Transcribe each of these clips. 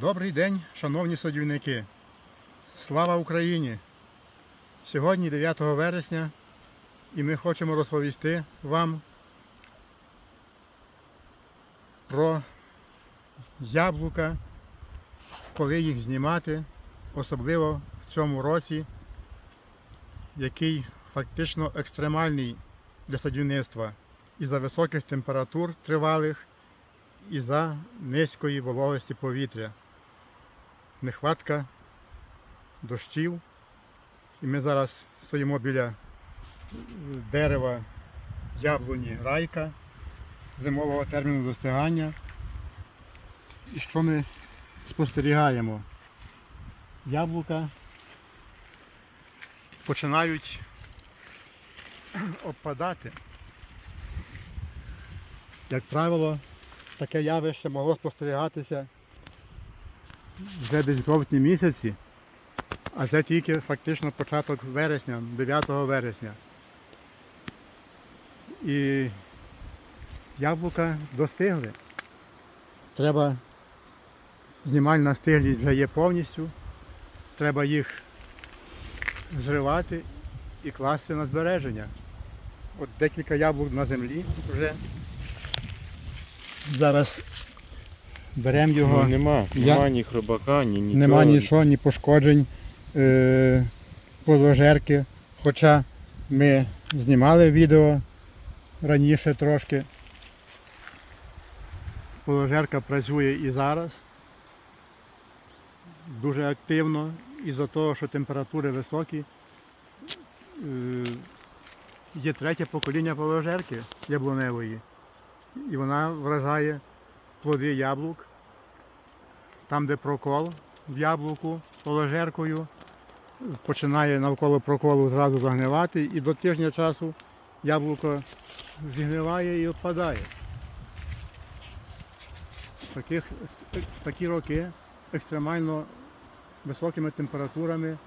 Добрий день, шановні садівники. Слава Україні! Сьогодні 9 вересня і ми хочемо розповісти вам про яблука, коли їх знімати, особливо в цьому році, який фактично екстремальний для садівництва із-за високих температур тривалих і за низької вологості повітря. Нехватка дощів. І ми зараз стоїмо біля е, дерева яблуні райка зимового терміну достигання. І що ми спостерігаємо? Яблука починають обпадати. Як правило, таке явище могло спостерігатися вже десь в жовтні місяці, а це тільки фактично початок вересня, 9 вересня. І яблука достигли. Треба знімальна стиглість вже є повністю. Треба їх зривати і класти на збереження. От декілька яблук на землі вже. Зараз беремо його. Ну, нема, Я- нема ні хробака, ні нічого. Нема нічого, ні пошкоджень е, положерки. Хоча ми знімали відео раніше трошки. Положерка працює і зараз. Дуже активно. Із-за того, що температури високі. Е, є третє покоління положерки яблуневої. І вона вражає плоди яблук там, де прокол в яблуку положеркою, починає навколо проколу зразу загнивати і до тижня часу яблуко зігниває і опадає. В, таких, такі роки екстремально високими температурами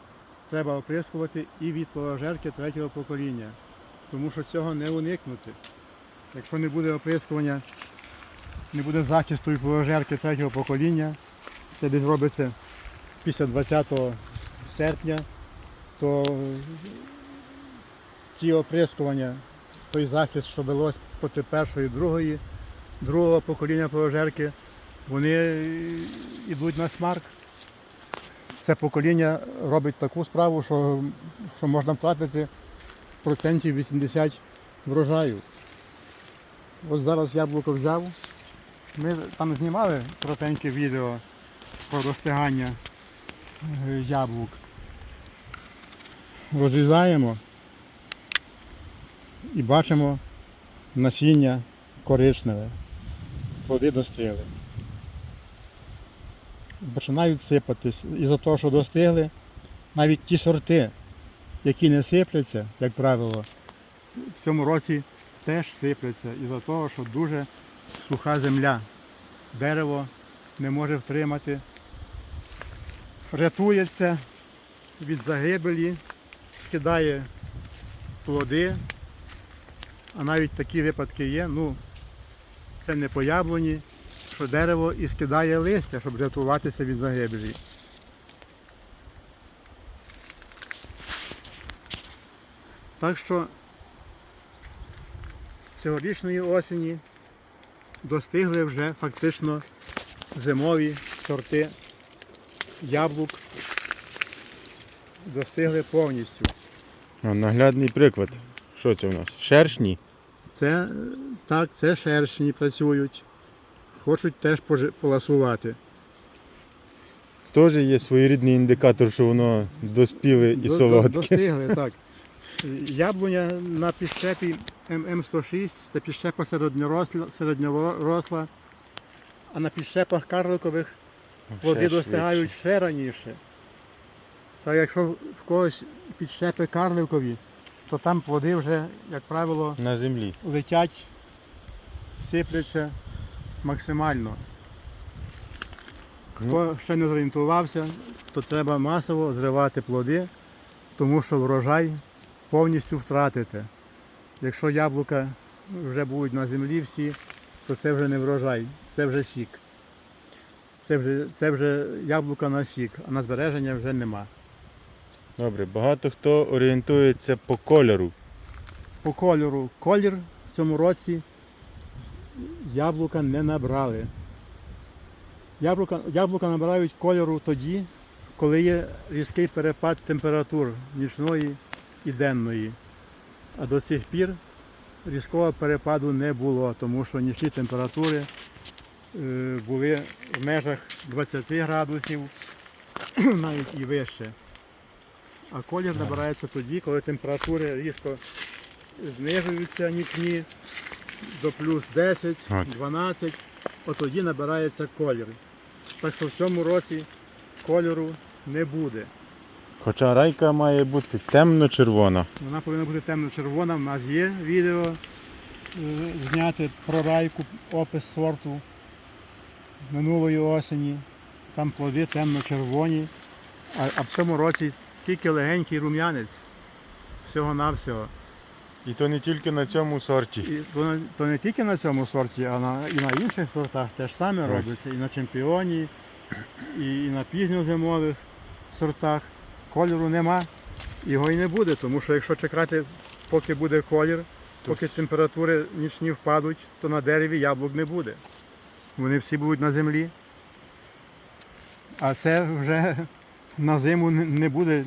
треба оприскувати і від положерки третього покоління, тому що цього не уникнути. Якщо не буде оприскування, не буде захисту від положерки третього покоління, це десь робиться після 20 серпня, то ті оприскування, той захист, що велось проти першої, другої, другого покоління пожежки, вони йдуть на смарк. Це покоління робить таку справу, що, що можна втратити процентів 80 врожаю. Ось зараз яблуко взяв. Ми там знімали коротеньке відео про достигання е, яблук. Розрізаємо і бачимо насіння коричневе. Плоди достигли. Починають сипатись. Із-за того, що достигли, навіть ті сорти, які не сипляться, як правило, в цьому році теж сипляться із-за того, що дуже суха земля. Дерево не може втримати, рятується від загибелі, скидає плоди, а навіть такі випадки є, ну, це не по що дерево і скидає листя, щоб рятуватися від загибелі. Так що цьогорічної осені достигли вже фактично зимові сорти яблук. Достигли повністю. А, наглядний приклад. Що це у нас? Шершні? Це так, це шершні працюють. Хочуть теж поласувати. Теж є своєрідний індикатор, що воно доспіле і солодке. Достигли, так. Яблуня на підщепі ММ106, це підщепа середньоросла, середньоросла, а на підщепах карликових плоди Ще достигають ще раніше. Так якщо в когось підщепи карликові, то там плоди вже, як правило. На землі. летять, сипляться максимально. Хто ще не зорієнтувався, то треба масово зривати плоди, тому що врожай повністю втратите. Якщо яблука вже будуть на землі всі, то це вже не врожай, це вже сік. Це вже, це вже яблука на сік, а на збереження вже нема. Добре, багато хто орієнтується по кольору. По кольору. Колір в цьому році яблука не набрали. Яблука, яблука набирають кольору тоді, коли є різкий перепад температур нічної і денної. А до цих пір різкого перепаду не було, тому що нічні температури е, були в межах 20 градусів, навіть і вище. А колір набирається тоді, коли температури різко знижуються нічні до плюс 10-12, от тоді набирається колір. Так що в цьому році кольору не буде. Хоча райка має бути темно-червона. Вона повинна бути темно-червона. У нас є відео е, зняте про райку, опис сорту минулої осені. Там плоди темно-червоні. А, а в цьому році тільки легенький рум'янець. Всього-навсього. І то не тільки на цьому сорті. І то, то не тільки на цьому сорті, а на, і на інших сортах теж саме робиться. І на чемпіоні, і, і на пізньозимових сортах. Кольору нема, його і не буде, тому що якщо чекати, поки буде колір, поки температури нічні впадуть, то на дереві яблук не буде. Вони всі будуть на землі. А це вже на зиму не- буде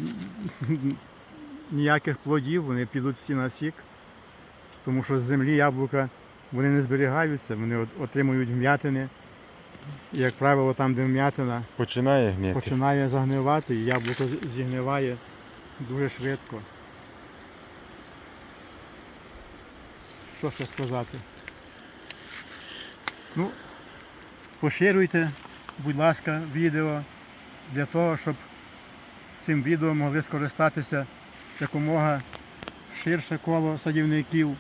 ніяких плодів, вони підуть всі на сік. Тому що з землі яблука вони не зберігаються, вони отримують вм'ятини. Як правило, там, де вм'ятина, Починає гнити. починає загнивати, і яблуко зігниває дуже швидко. Що ще сказати? Ну, поширюйте, будь ласка, відео для того, щоб цим відео могли скористатися якомога ширше коло садівників.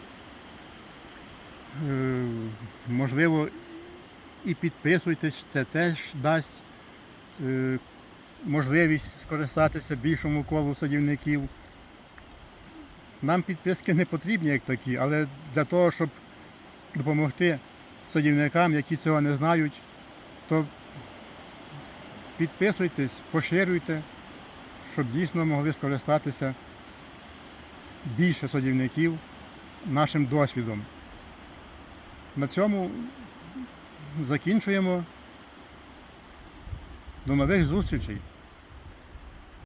Е, Можливо, і підписуйтесь, це теж дасть е, можливість скористатися більшому колу садівників. Нам підписки не потрібні як такі, але для того, щоб допомогти садівникам, які цього не знають, то підписуйтесь, поширюйте, щоб дійсно могли скористатися більше садівників нашим досвідом. На цьому закінчуємо. До нових зустрічей!